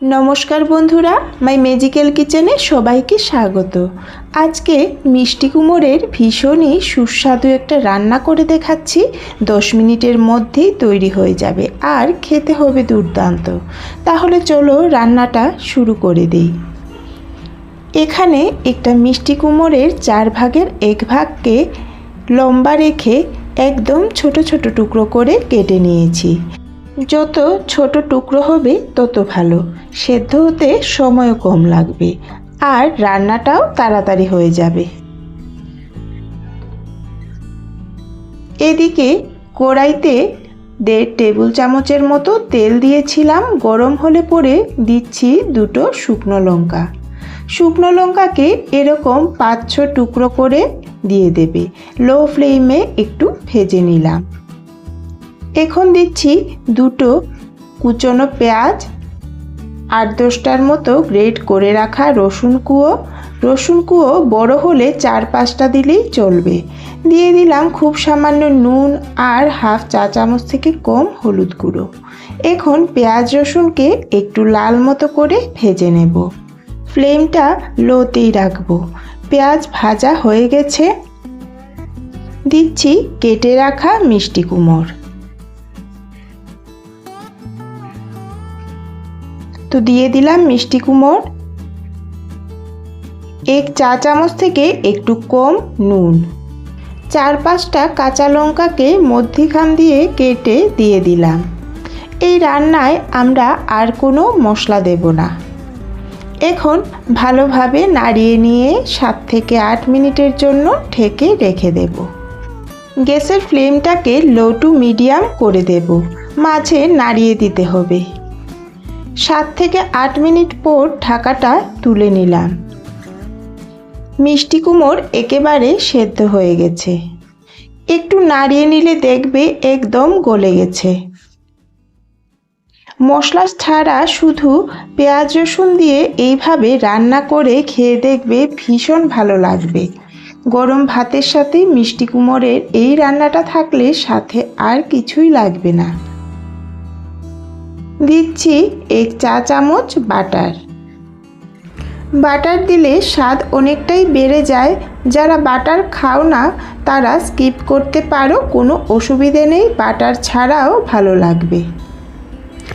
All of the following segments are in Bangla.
নমস্কার বন্ধুরা, মাই ম্যাজিক্যাল কিচেনে সবাইকে স্বাগত। আজকে মিষ্টি কুমোরের ভীষণই সুস্বাদু একটা রান্না করে দেখাচ্ছি। দশ মিনিটের মধ্যেই তৈরি হয়ে যাবে, আর খেতে হবে দুর্দান্ত। তাহলে চলো রান্নাটা শুরু করে দিই। এখানে একটা মিষ্টি কুমোরের চার ভাগের এক ভাগকে লম্বা রেখে একদম ছোট ছোট টুকরো করে কেটে নিয়েছি। যত ছোট টুকরো হবে, তত ভালো। সেদ্ধ হতে সময়ও কম লাগবে। আর রান্নাটাও তাড়াতাড়ি হয়ে যাবে। এদিকে কড়াইতে দেড় টেবিল চামচের মতো তেল দিয়েছিলাম। গরম হলে পরে দিচ্ছি দুটো শুকনো লঙ্কা। শুকনো লঙ্কাকে এরকম পাঁচ ছ টুকরো করে দিয়ে দেবে। লো ফ্লেমে একটু ভেজে নিলাম। এখন দিচ্ছি দুটো কুচনো পেঁয়াজ আট দশটার মতো গ্রেট করে রাখা রসুন কুয়ো। রসুন কুয়ো বড় হলে চার পাঁচটা দিলেই চলবে। দিয়ে দিলাম খুব সামান্য নুন আর হাফ চা চামচ থেকে কম হলুদ গুঁড়ো। এখন পেঁয়াজ রসুনকে একটু লাল মতো করে ভেজে নেব। ফ্লেমটা লোতেই রাখব। পেঁয়াজ ভাজা হয়ে গেছে। দিচ্ছি কেটে রাখা মিষ্টি কুমড়। তো দিয়ে দিলাম মিষ্টি কুমড়। এক চা চামচ থেকে একটু কম নুন। চার পাঁচটা কাঁচা লঙ্কাকে মধ্যিখান দিয়ে কেটে দিয়ে দিলাম। এই রান্নায় আমরা আর কোনো মশলা দেব না। এখন ভালোভাবে নাড়িয়ে নিয়ে সাত থেকে আট মিনিটের জন্য ঢেকে রেখে দেব। গ্যাসের ফ্লেমটাকে লো টু মিডিয়াম করে দেব। মাঝে নাড়িয়ে দিতে হবে। সাত থেকে আট মিনিট পর ঢাকাটা তুলে নিলাম। মিষ্টি কুমোর একেবারে সেদ্ধ হয়ে গেছে। একটু নাড়িয়ে নিলে দেখবে একদম গলে গেছে। মশলা ছাড়া শুধু পেঁয়াজ রসুন দিয়ে এইভাবে রান্না করে খেয়ে দেখবে ভীষণ ভালো লাগবে। গরম ভাতের সাথে মিষ্টি কুমোরের এই রান্নাটা থাকলে সাথে আর কিছুই লাগবে না। দিচ্ছি এক চা চামচ বাটার। বাটার দিলে স্বাদ অনেকটাই বেড়ে যায়। যারা বাটার খাও না, তারা স্কিপ করতে পারো, কোনো অসুবিধে নেই, বাটার ছাড়াও ভালো লাগবে।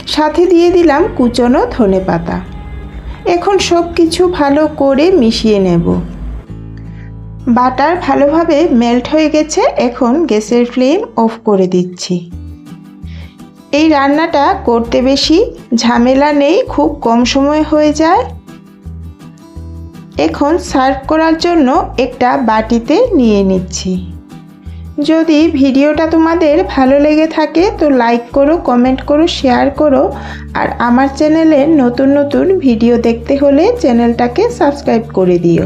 সাথে দিয়ে দিলাম কুচনো ধনে পাতা। এখন সব কিছু ভালো করে মিশিয়ে নেব। বাটার ভালোভাবে মেল্ট হয়ে গেছে, এখন গ্যাসের ফ্লেম অফ করে দিচ্ছি। এই রান্নাটা করতে বেশি ঝামেলা নেই, খুব কম সময় হয়ে যায়। এখন সার্ভ করার জন্য একটা বাটিতে নিয়ে নিচ্ছি। যদি ভিডিওটা তোমাদের ভালো লেগে থাকে তো লাইক করো, কমেন্ট করো, শেয়ার করো। আর আমার চ্যানেলে নতুন নতুন ভিডিও দেখতে হলে চ্যানেলটাকে সাবস্ক্রাইব করে দিও।